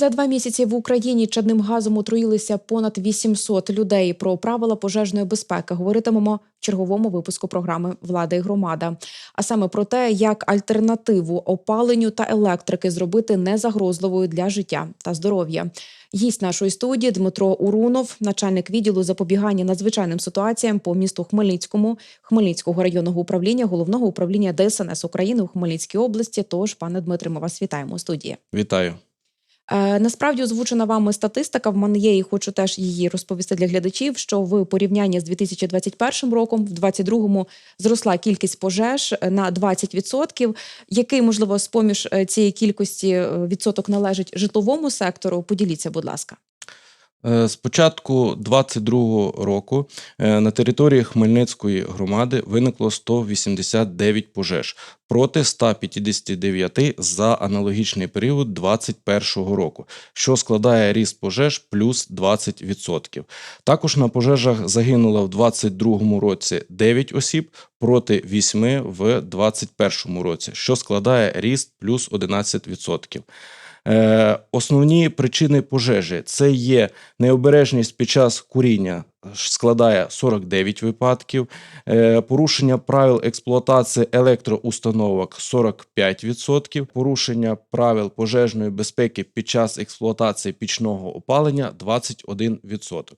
За два місяці в Україні чадним газом отруїлися понад 800 людей. Про правила пожежної безпеки говоритимемо в черговому випуску програми Влада і громада. А саме про те, як альтернативу опаленню та електрики зробити незагрозливою для життя та здоров'я. Гість нашої студії Дмитро Урунов, начальник відділу запобігання надзвичайним ситуаціям по місту Хмельницькому, Хмельницького районного управління, головного управління ДСНС України у Хмельницькій області. Тож, пане Дмитре, ми вас вітаємо у студії. Вітаю. Е, Насправді озвучена вами статистика. В мене є і хочу теж її розповісти для глядачів. Що в порівнянні з 2021 роком, в 2022 зросла кількість пожеж е, на 20%. Який можливо з поміж е, цієї кількості відсоток належить житловому сектору? Поділіться, будь ласка. З початку 2022 року е, на території Хмельницької громади виникло 189 пожеж проти 159 за аналогічний період 2021 року, що складає ріст пожеж плюс 20%. Також на пожежах загинуло в 2022 році 9 осіб проти 8 в 2021 році, що складає ріст плюс 11%. Е, Основні причини пожежі це є необережність під час куріння. Складає 49 випадків, Е, порушення правил експлуатації електроустановок 45%, порушення правил пожежної безпеки під час експлуатації пічного опалення 21%.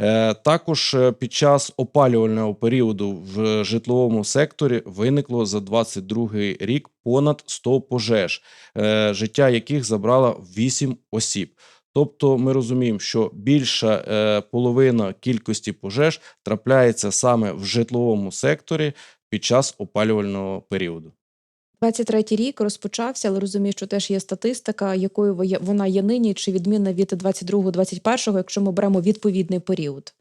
Е, Також е, під час опалювального періоду в житловому секторі виникло за 22 рік понад 100 пожеж, е, життя яких забрало 8 осіб. Тобто ми розуміємо, що більша е, половина кількості пожеж трапляється саме в житловому секторі під час опалювального періоду. 23-й рік розпочався, але розумію, що теж є статистика, якою вона є нині, чи відмінна від 22-21, якщо ми беремо відповідний період.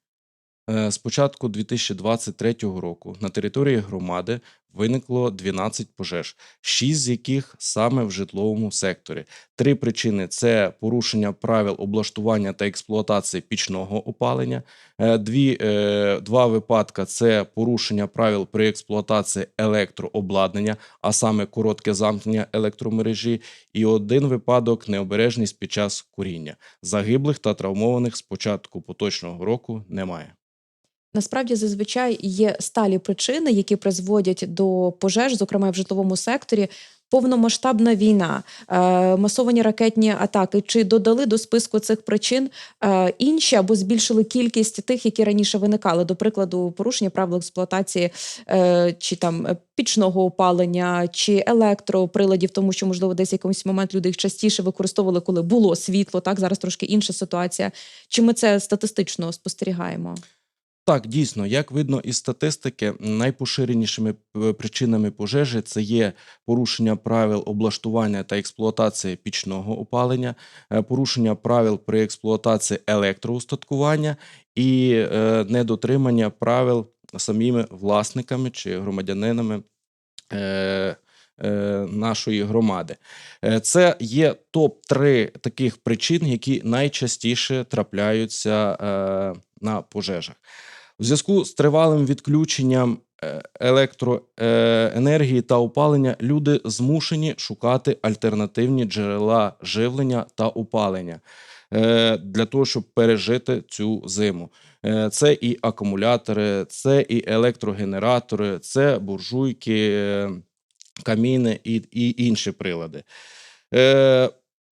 Е, З початку 2023 року на території громади виникло 12 пожеж, 6 з яких саме в житловому секторі. Три причини це порушення правил облаштування та експлуатації пічного опалення. Е, Дві, е, два випадка це порушення правил при експлуатації електрообладнання, а саме коротке замкнення електромережі, і один випадок необережність під час куріння. Загиблих та травмованих з початку поточного року немає. Насправді зазвичай є сталі причини, які призводять до пожеж, зокрема в житловому секторі. Повномасштабна війна, е, масовані ракетні атаки. Чи додали до списку цих причин е, інші або збільшили кількість тих, які раніше виникали? До прикладу, порушення правил експлуатації е, чи там пічного опалення, чи електроприладів, тому що можливо десь якийсь момент люди їх частіше використовували, коли було світло. Так зараз трошки інша ситуація. Чи ми це статистично спостерігаємо? Так, дійсно, як видно із статистики, найпоширенішими е, причинами пожежі це є порушення правил облаштування та експлуатації пічного опалення, е, порушення правил при експлуатації електроустаткування і е, недотримання правил самими власниками чи громадянинами. Нашої громади це є топ 3 таких причин, які найчастіше трапляються на пожежах. У зв'язку з тривалим відключенням е, електроенергії та опалення люди змушені шукати альтернативні джерела живлення та опалення е, для того, щоб пережити цю зиму. Е, Це і акумулятори, це і електрогенератори, це буржуйки, е, каміни і інші прилади.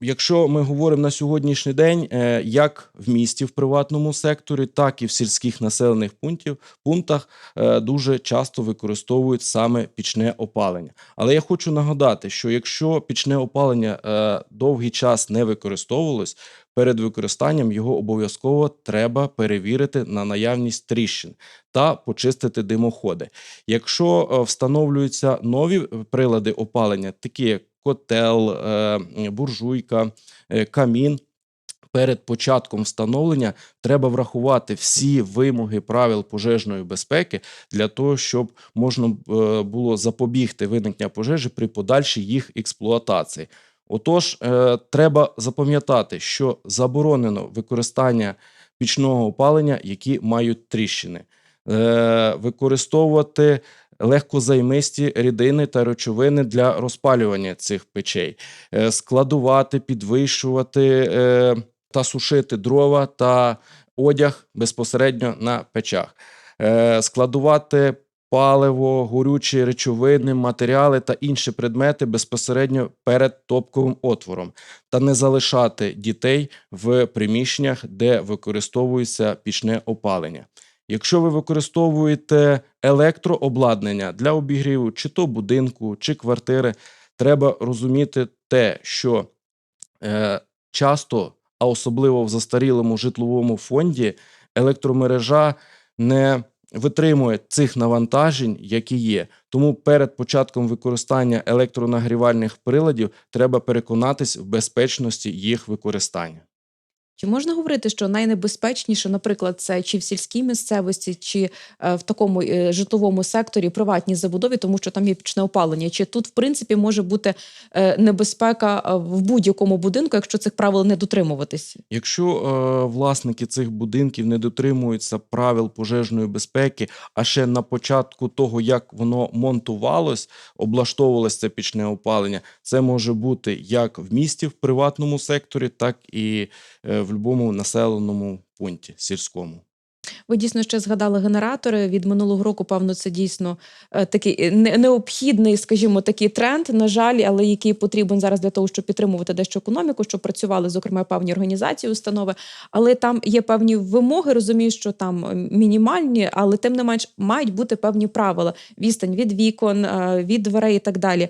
Якщо ми говоримо на сьогоднішній день, е, як в місті в приватному секторі, так і в сільських населених пунктів, пунктах е, дуже часто використовують саме пічне опалення. Але я хочу нагадати, що якщо пічне опалення е, довгий час не використовувалось, перед використанням його обов'язково треба перевірити на наявність тріщин та почистити димоходи. Якщо встановлюються нові прилади опалення, такі як котел, е, буржуйка, е, камін. Перед початком встановлення треба врахувати всі вимоги правил пожежної безпеки для того, щоб можна е, було запобігти виникнення пожежі при подальшій їх експлуатації. Отож, треба запам'ятати, що заборонено використання пічного опалення, які мають тріщини. Використовувати легкозаймисті рідини та речовини для розпалювання цих печей, е, складувати, підвищувати е, та сушити дрова та одяг безпосередньо на печах, е, складувати паливо, горючі речовини, матеріали та інші предмети безпосередньо перед топковим отвором, та не залишати дітей в приміщеннях, де використовується пічне опалення. Якщо ви використовуєте електрообладнання для обігріву, чи то будинку, чи квартири, треба розуміти те, що е, часто, а особливо в застарілому житловому фонді, електромережа не витримує цих навантажень, які є. Тому перед початком використання електронагрівальних приладів треба переконатись в безпечності їх використання. Чи можна говорити, що найнебезпечніше, наприклад, це чи в сільській місцевості, чи е, в такому е, житловому секторі приватній забудові, тому що там є пічне опалення? Чи тут, в принципі, може бути е, небезпека в будь-якому будинку, якщо цих правил не дотримуватись? Якщо е, власники цих будинків не дотримуються правил пожежної безпеки, а ще на початку того, як воно монтувалось, облаштовувалось це пічне опалення, це може бути як в місті в приватному секторі, так і е, в будь-якому населеному пункті сільському. Ви дійсно ще згадали генератори від минулого року. Певно, це дійсно е, такий е, необхідний, скажімо, такий тренд, на жаль, але який потрібен зараз для того, щоб підтримувати дещо економіку, щоб працювали зокрема певні організації, установи. Але там є певні вимоги. Розумію, що там е, мінімальні, але тим не менш мають бути певні правила: відстань від вікон, від дверей і так далі.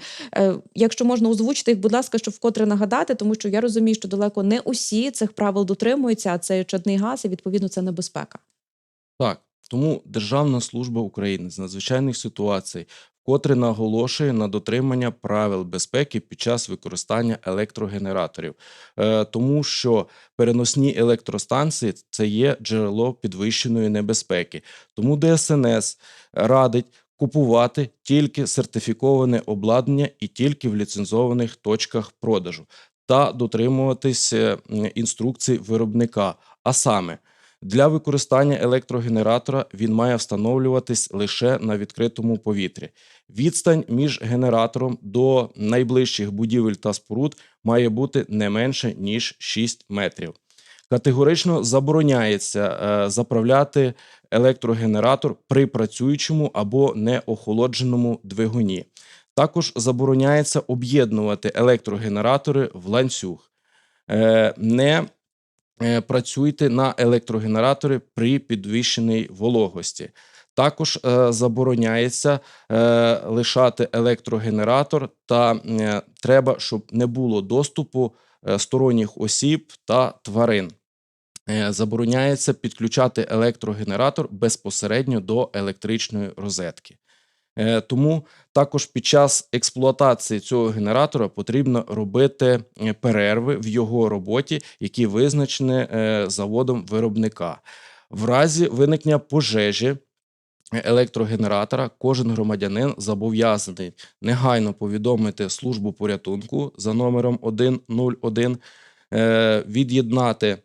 Якщо можна озвучити їх, будь ласка, щоб вкотре нагадати, тому що я розумію, що далеко не усі цих правил дотримуються, а це чадний газ, і відповідно це небезпека. Так, тому Державна служба України з надзвичайних ситуацій вкотре наголошує на дотримання правил безпеки під час використання електрогенераторів, е, тому що переносні електростанції це є джерело підвищеної небезпеки. Тому ДСНС радить купувати тільки сертифіковане обладнання і тільки в ліцензованих точках продажу та дотримуватись е, інструкцій виробника. А саме для використання електрогенератора він має встановлюватись лише на відкритому повітрі. Відстань між генератором до найближчих будівель та споруд має бути не менше ніж 6 метрів. Категорично забороняється е, заправляти електрогенератор при працюючому або неохолодженому двигуні. Також забороняється об'єднувати електрогенератори в ланцюг. Е, не працюйте на електрогенератори при підвищеній вологості. Також е, забороняється е, лишати електрогенератор, та е, треба, щоб не було доступу е, сторонніх осіб та тварин. Е, забороняється підключати електрогенератор безпосередньо до електричної розетки. Е, Тому також під час експлуатації цього генератора потрібно робити е, перерви в його роботі, які визначені е, заводом виробника. В разі виникнення пожежі електрогенератора кожен громадянин зобов'язаний негайно повідомити службу порятунку за номером 101, е, від'єднати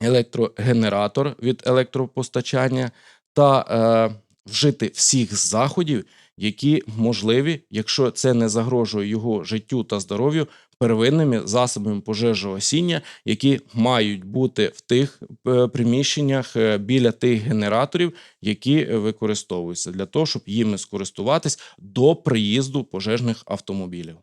електрогенератор від електропостачання та вжити всіх заходів, які можливі, якщо це не загрожує його життю та здоров'ю, первинними засобами пожежогасіння, які мають бути в тих е, приміщеннях е, біля тих генераторів, які е, використовуються для того, щоб їми скористуватись до приїзду пожежних автомобілів.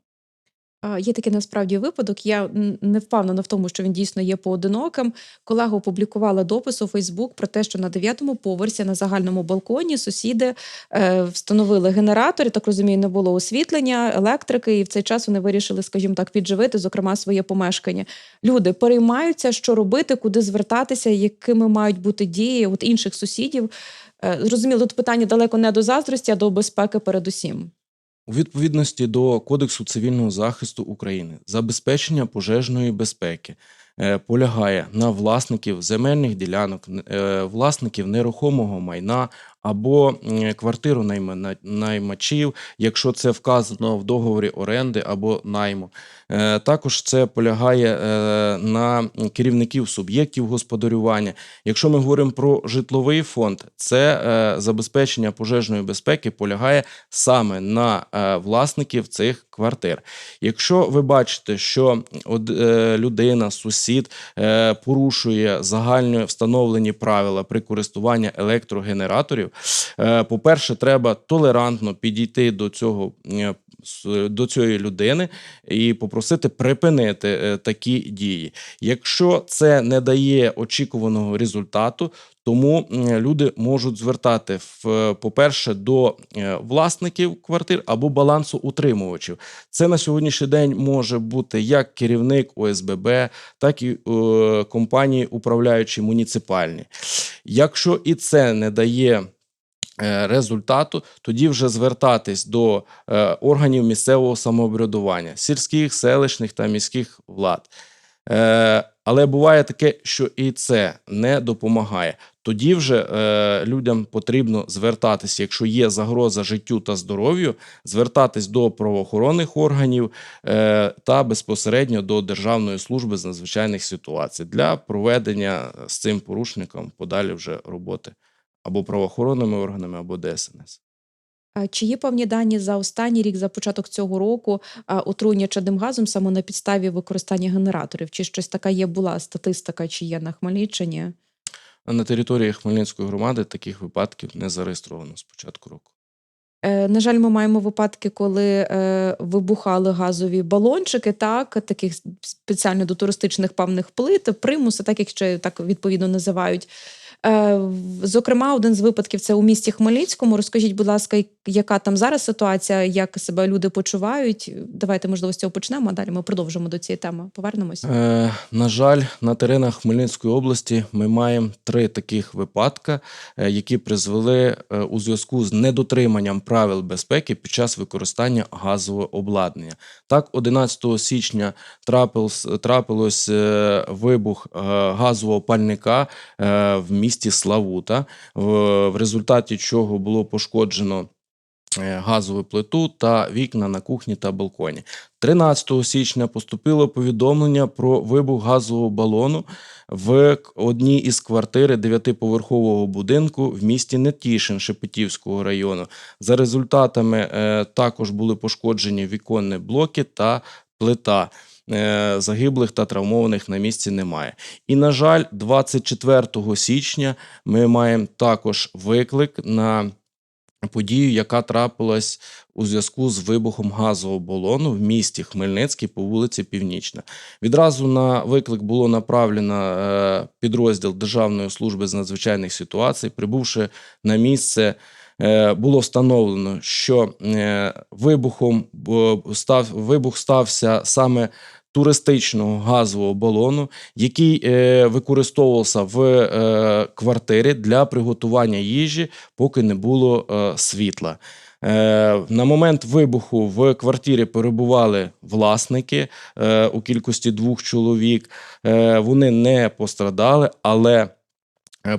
Є такий насправді випадок. Я не впевнена в тому, що він дійсно є поодиноким. Колега опублікувала допис у Фейсбук про те, що на дев'ятому поверсі на загальному балконі сусіди е, встановили генератор. Так розумію, не було освітлення, електрики, і в цей час вони вирішили, скажімо так, підживити, зокрема, своє помешкання. Люди переймаються, що робити, куди звертатися, якими мають бути дії от інших сусідів. Е, Зрозуміло, тут питання далеко не до заздрості, а до безпеки передусім. У відповідності до Кодексу цивільного захисту України забезпечення пожежної безпеки е, полягає на власників земельних ділянок, е, власників нерухомого майна, або квартиру найма- наймачів, якщо це вказано в договорі оренди або найму. Е, Також це полягає е, на керівників суб'єктів господарювання. Якщо ми говоримо про житловий фонд, це е, забезпечення пожежної безпеки полягає саме на власників цих квартир. Якщо ви бачите, що людина, сусід порушує загально встановлені правила при користуванні електрогенераторів, по-перше, треба толерантно підійти до цього. е, До цієї людини і попросити припинити е, такі дії. Якщо це не дає очікуваного результату, тому люди можуть звертати в, по-перше, до е, власників квартир або балансоутримувачів. Це на сьогоднішній день може бути як керівник ОСББ, так і е, компанії, управляючі муніципальні. Якщо і це не дає е, результату, тоді вже звертатись до е, органів місцевого самоврядування, сільських, селищних та міських влад. Е, але буває таке, що і це не допомагає. Тоді вже е, людям потрібно звертатися, якщо є загроза життю та здоров'ю, звертатись до правоохоронних органів е, та безпосередньо до Державної служби з надзвичайних ситуацій для проведення з цим порушником подалі вже роботи або правоохоронними органами, або ДСНС. Чи є певні дані за останній рік, за початок цього року, отруєння чадним газом саме на підставі використання генераторів? Чи щось така є була статистика, чи є на Хмельниччині? На території Хмельницької громади таких випадків не зареєстровано з початку року. Е, На жаль, ми маємо випадки, коли е, вибухали газові балончики, так, таких спеціально до туристичних певних плит, примуси, так як ще так відповідно називають. Е, Зокрема, один з випадків це у місті Хмельницькому. Розкажіть, будь ласка, яка там зараз ситуація, як себе люди почувають? Давайте, можливо, з цього почнемо, а далі ми продовжимо до цієї теми. Повернемось. Е, на жаль, на теренах Хмельницької області ми маємо три таких випадка, е, які призвели е, у зв'язку з недотриманням правил безпеки під час використання газового обладнання. Так, 11 січня трапилось, трапилось е, вибух газового пальника в місті Славута, в, результаті чого було пошкоджено газову плиту та вікна на кухні та балконі. 13 січня поступило повідомлення про вибух газового балону в одній із квартир дев'ятиповерхового будинку в місті Нетішин Шепетівського району. За результатами е, також були пошкоджені віконні блоки та плита. Е, Загиблих та травмованих на місці немає. І, на жаль, 24 січня ми маємо також виклик на подію, яка трапилась у зв'язку з вибухом газового балону в місті Хмельницький по вулиці Північна. Відразу на виклик було направлено е, підрозділ Державної служби з надзвичайних ситуацій. Прибувши на місце, е, було встановлено, що е, вибухом став вибух стався саме. Туристичного газового балону, який е, використовувався в е, квартирі для приготування їжі, поки не було е, світла. Е, на момент вибуху в квартирі перебували власники е, у кількості двох чоловік. Е, вони не пострадали, але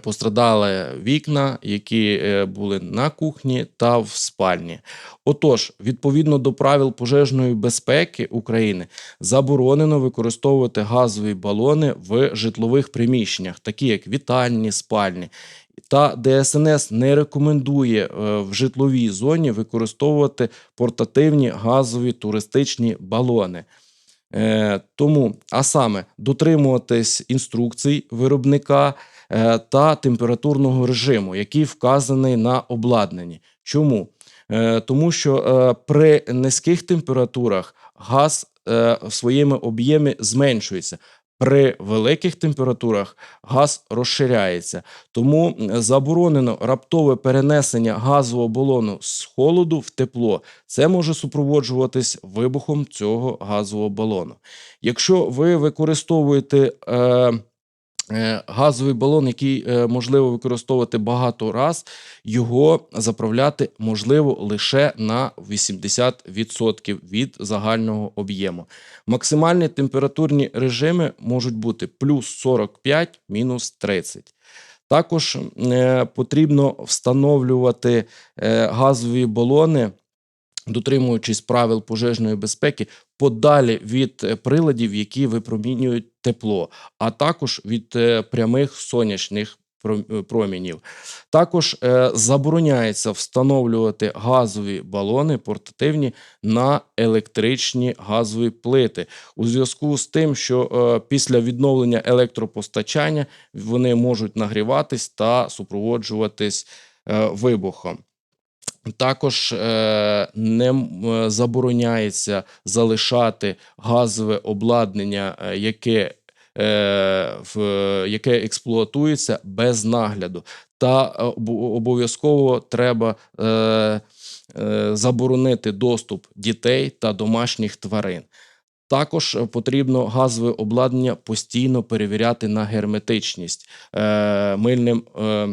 пострадали вікна, які е, були на кухні та в спальні. Отож, відповідно до правил пожежної безпеки України, заборонено використовувати газові балони в житлових приміщеннях, такі як вітальні, спальні. Та ДСНС не рекомендує е, в житловій зоні використовувати портативні газові туристичні балони. Е, тому, а саме, дотримуватись інструкцій виробника е, та температурного режиму, який вказаний на обладнанні. Чому? Е, тому що е, при низьких температурах газ е, в своєму об'ємі зменшується. При великих температурах газ розширяється, тому заборонено раптове перенесення газового балону з холоду в тепло. Це може супроводжуватись вибухом цього газового балону. Якщо ви використовуєте е, е, газовий балон, який е, можливо використовувати багато раз, його заправляти можливо лише на 80% від загального об'єму. Максимальні температурні режими можуть бути плюс 45, мінус 30. Також е, потрібно встановлювати е, газові балони, дотримуючись правил пожежної безпеки, подалі від е, приладів, які випромінюють тепло, а також від е, прямих сонячних е, промінів. Також забороняється встановлювати газові балони портативні на електричні газові плити у зв'язку з тим, що після відновлення електропостачання вони можуть нагріватись та супроводжуватись вибухом. Також е, не забороняється залишати газове обладнання, е, яке, е, в, яке експлуатується без нагляду. Та е, обов'язково треба е, е, заборонити доступ дітей та домашніх тварин. Також е, потрібно газове обладнання постійно перевіряти на герметичність е, мильним е,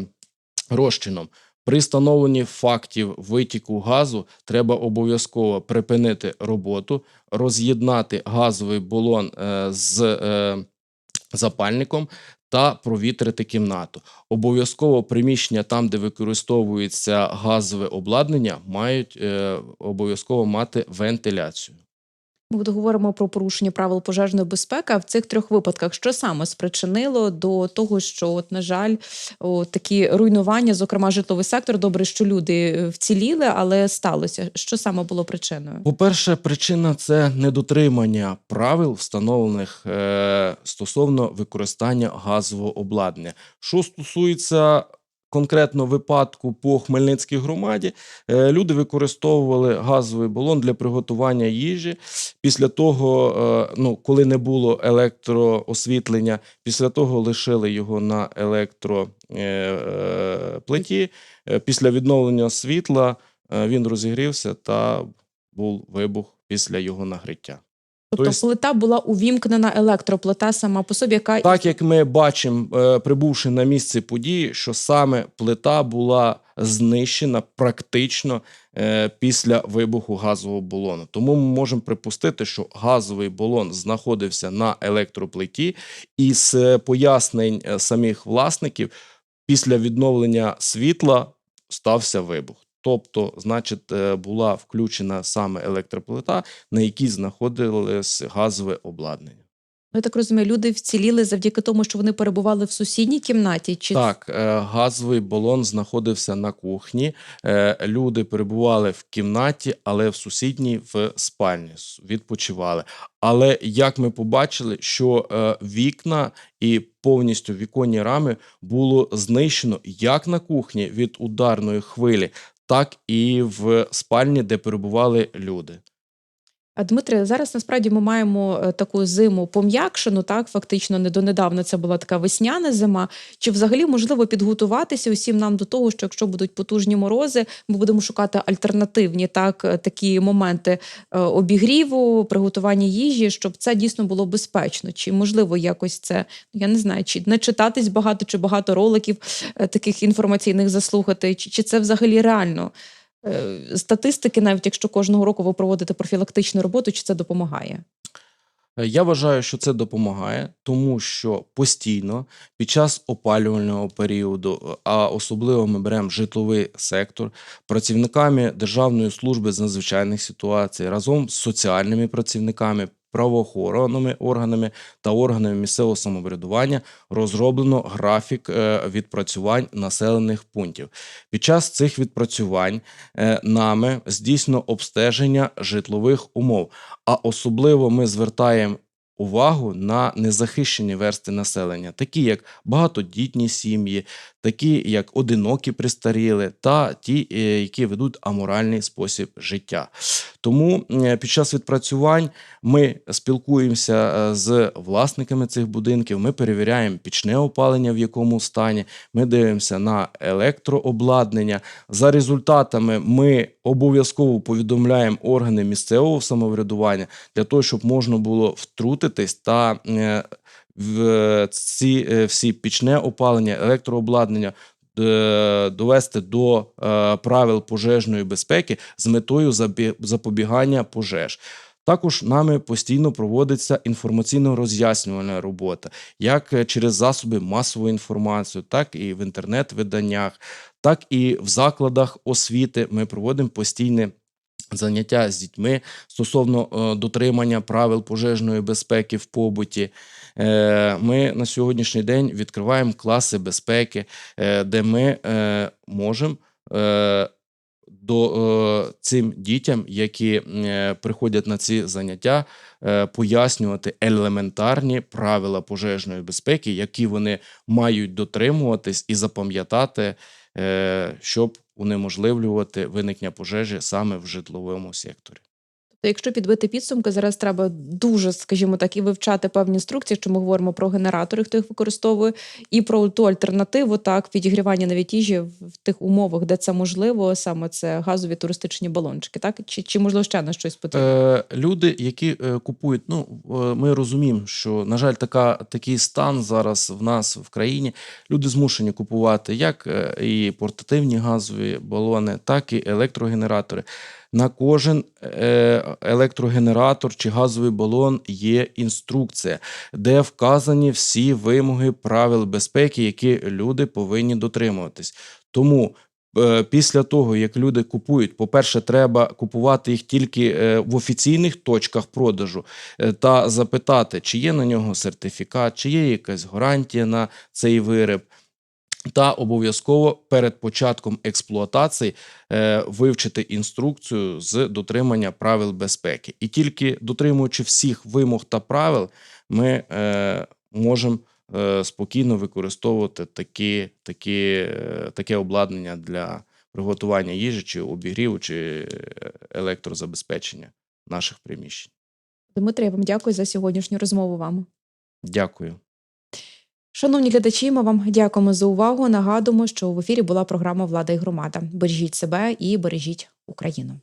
розчином. При встановленні фактів витіку газу треба обов'язково припинити роботу, роз'єднати газовий балон е, з е, запальником та провітрити кімнату. Обов'язково приміщення там, де використовується газове обладнання, мають е, обов'язково мати вентиляцію. Ми говоримо про порушення правил пожежної безпеки. А в цих трьох випадках що саме спричинило до того, що, от, на жаль, о, такі руйнування, зокрема житловий сектор, добре, що люди е, вціліли, але сталося. Що саме було причиною? По-перше, причина це недотримання правил, встановлених е, стосовно використання газового обладнання. Що стосується конкретно випадку по Хмельницькій громаді, е, люди використовували газовий балон для приготування їжі. Після того, е, ну, коли не було електроосвітлення, після того лишили його на електроплиті. Е, Після відновлення світла він розігрівся та був вибух після його нагриття. Тобто Тобто- плита була увімкнена електроплита сама по собі, яка Так як ми бачимо, е, прибувши на місце події, що саме плита була знищена практично е, після вибуху газового балону. Тому ми можемо припустити, що газовий балон знаходився на електроплиті, і з пояснень е, самих власників після відновлення світла стався вибух. Тобто, значить, е, була включена саме електроплита, на якій знаходилось газове обладнання. Ну, я так розумію, люди вціліли завдяки тому, що вони перебували в сусідній кімнаті, чи Так, е, газовий балон знаходився на кухні. е, Люди перебували в кімнаті, але в сусідній в спальні відпочивали. Але як ми побачили, що вікна і повністю віконні рами було знищено як на кухні від ударної хвилі, так і в спальні, де перебували люди. А Дмитре, зараз насправді ми маємо е, таку зиму пом'якшену, так фактично не донедавна це була така весняна зима. Чи взагалі можливо підготуватися усім нам до того, що якщо будуть потужні морози, ми будемо шукати альтернативні так е, такі моменти е, обігріву, приготування їжі, щоб це дійсно було безпечно? Чи можливо якось це я не знаю, чи не читатись багато, чи багато роликів таких інформаційних заслухати, чи, чи це взагалі реально? Е, Статистики, навіть якщо кожного року ви проводите профілактичну роботу, чи це допомагає? Е, Я вважаю, що це допомагає, тому що постійно під час опалювального періоду, е, а особливо ми беремо житловий сектор, працівниками Державної служби з надзвичайних ситуацій разом з соціальними працівниками. Правоохоронними органами та органами місцевого самоврядування розроблено графік е, відпрацювань населених пунктів. Під час цих відпрацювань е, нами здійснено обстеження житлових умов, а особливо ми звертаємо увагу на незахищені версти населення, такі як багатодітні сім'ї, такі як одинокі пристаріли, та ті, е, які ведуть аморальний спосіб життя. Тому е, під час відпрацювань ми спілкуємося е, з власниками цих будинків, ми перевіряємо пічне опалення, в якому стані, ми дивимося на електрообладнання. За результатами ми обов'язково повідомляємо органи місцевого самоврядування для того, щоб можна було втрутитись та ці е, всі пічне опалення, електрообладнання. е, Довести до е, правил пожежної безпеки з метою запобігання пожеж. Також нами постійно проводиться інформаційно-роз'яснювальна робота, як е, через засоби масової інформації, так і в інтернет-виданнях, так і в закладах освіти. Ми проводимо постійне заняття з дітьми стосовно е, дотримання правил пожежної безпеки в побуті. Е, Ми на сьогоднішній день відкриваємо класи безпеки, е, де ми можемо до е, цим дітям, які е, приходять на ці заняття, е, пояснювати елементарні правила пожежної безпеки, які вони мають дотримуватись і запам'ятати, е, щоб унеможливлювати виникнення пожежі саме в житловому секторі. То якщо підбити підсумки, зараз треба дуже, скажімо так, і вивчати певні інструкції, що ми говоримо про генератори, хто їх використовує, і про ту альтернативу, так, підігрівання навіть їжі в тих умовах, де це можливо, саме це газові туристичні балончики, так? Чи, чи можливо ще на щось потрібно? Е, люди, які е, купують, ну е, ми розуміємо, що на жаль, така такий стан зараз в нас в країні. Люди змушені купувати як е, і портативні газові балони, так і електрогенератори. На кожен е, електрогенератор чи газовий балон є інструкція, де вказані всі вимоги правил безпеки, які люди повинні дотримуватись. Тому е, після того, як люди купують, по-перше, треба купувати їх тільки е, в офіційних точках продажу та запитати, чи є на нього сертифікат, чи є якась гарантія на цей виріб. Та обов'язково перед початком експлуатації е, вивчити інструкцію з дотримання правил безпеки. І тільки дотримуючи всіх вимог та правил, ми е, можемо е, спокійно використовувати такі, такі, е, таке обладнання для приготування їжі, чи обігріву, чи е, електрозабезпечення наших приміщень. Дмитрий, я вам дякую за сьогоднішню розмову вам. Дякую. Шановні глядачі, ми вам дякуємо за увагу. Нагадуємо, що в ефірі була програма Влада і громада. Бережіть себе і бережіть Україну.